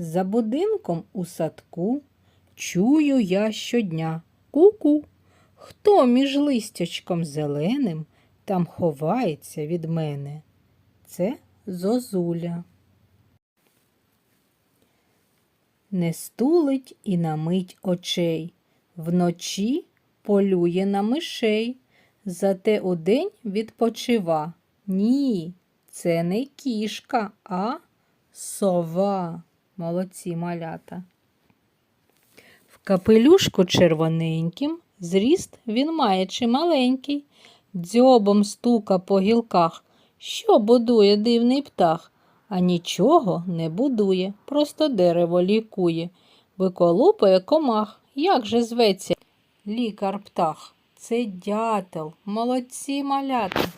За будинком у садку чую я щодня ку-ку. Хто між листячком зеленим там ховається від мене? Це зозуля. Не стулить і на мить очей, вночі полює на мишей, зате удень відпочива. Ні, це не кішка, а сова. Молодці малята. В капелюшку червоненьким зріст він має чималенький, дзьобом стука по гілках. Що будує дивний птах? А нічого не будує, просто дерево лікує, виколупує комах. Як же зветься лікар птах? Це дятел, молодці малята.